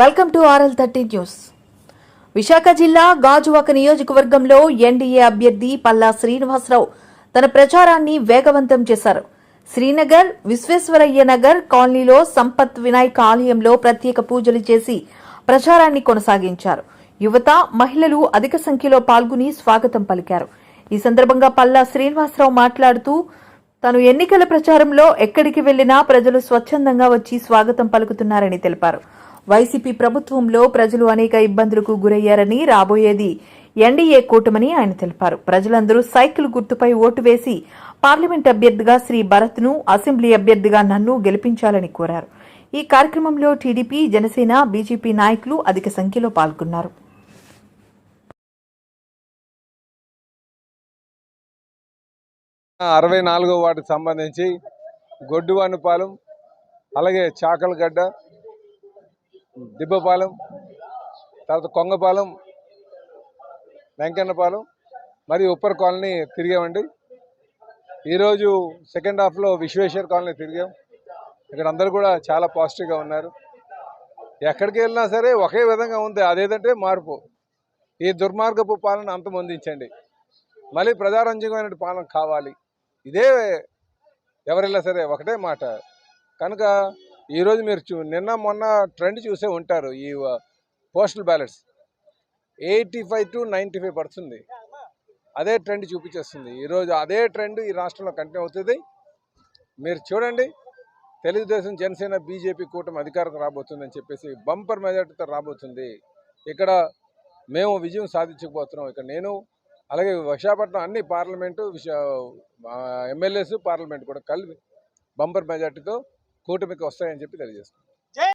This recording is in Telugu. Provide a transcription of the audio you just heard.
Welcome to RL thirty news. Visakha జిల్లా గాజువాక నియోజకవర్గంలో ఎన్డీఏ అభ్యర్థి పల్లా శ్రీనివాసరావు తన ప్రచారాన్ని వేగవంతం చేశారు. శ్రీనగర్ విశ్వేశ్వరయ్య నగర్ కాలనీలో సంపత్ వినాయక్ ఆలయంలో ప్రత్యేక పూజలు చేసి ప్రచారాన్ని కొనసాగించారు. యువత మహిళలు అధిక సంఖ్యలో పాల్గొని స్వాగతం పలికారు. ఈ సందర్భంగా పల్లా శ్రీనివాసరావు మాట్లాడుతూ తాను ఎన్నికల ప్రచారంలో ఎక్కడికి వెళ్ళినా ప్రజలు స్వచ్ఛందంగా వచ్చి స్వాగతం పలుకుతున్నారని తెలిపారు. వైసీపీ ప్రభుత్వంలో ప్రజలు అనేక ఇబ్బందులకు గురయ్యారని రాబోయేది ఎన్డీఏ కూటమని ఆయన తెలిపారు. ప్రజలందరూ సైకిల్ గుర్తుపై ఓటు వేసి పార్లమెంట్ అభ్యర్థిగా శ్రీ భరత్ను అసెంబ్లీ అభ్యర్థిగా నన్ను గెలిపించాలని కోరారు. ఈ కార్యక్రమంలో టీడీపీ జనసేన బీజేపీ నాయకులు అధిక సంఖ్యలో పాల్గొన్నారు. అరవై నాలుగో వాటికి సంబంధించి గొడ్డువానిపాలెం అలాగే చాకలగడ్డ దిబ్బపాలెం తర్వాత కొంగపాలెం వెంకన్నపాలెం మరియు ఉప్పర్ కాలనీ తిరిగామండి. ఈరోజు సెకండ్ హాఫ్లో విశ్వేశ్వర్ కాలనీ తిరిగాం. ఇక్కడ అందరూ కూడా చాలా పాజిటివ్గా ఉన్నారు. ఎక్కడికి వెళ్ళినా సరే ఒకే విధంగా ఉంది. అదేదంటే మార్పు. ఈ దుర్మార్గపు పాలన అంతమొందించండి మళ్ళీ ప్రజారంజకమైన పాలన కావాలి. ఇదే ఎవరెళ్ళా సరే ఒకటే మాట. కనుక ఈరోజు మీరు చూ నిన్న మొన్న ట్రెండ్ చూసే ఉంటారు ఈ postal ballots. Eighty five to ninety five పడుతుంది. అదే ట్రెండ్ చూపించేస్తుంది. ఈరోజు అదే ట్రెండ్ ఈ రాష్ట్రంలో కంటిన్యూ అవుతుంది. మీరు చూడండి. తెలుగుదేశం జనసేన బీజేపీ కూటమి అధికారం రాబోతుందని చెప్పేసి బంపర్ మెజార్టీతో రాబోతుంది. ఇక్కడ మేము విజయం సాధించకపోతున్నాం. ఇక్కడ నేను అలాగే విశాఖపట్నం అన్ని పార్లమెంటు విశా ఎమ్మెల్యేస్ పార్లమెంట్ కూడా కలిపి బంపర్ మెజార్టీతో కూటమికి వస్తాయని చెప్పి తెలియజేస్తున్నాం.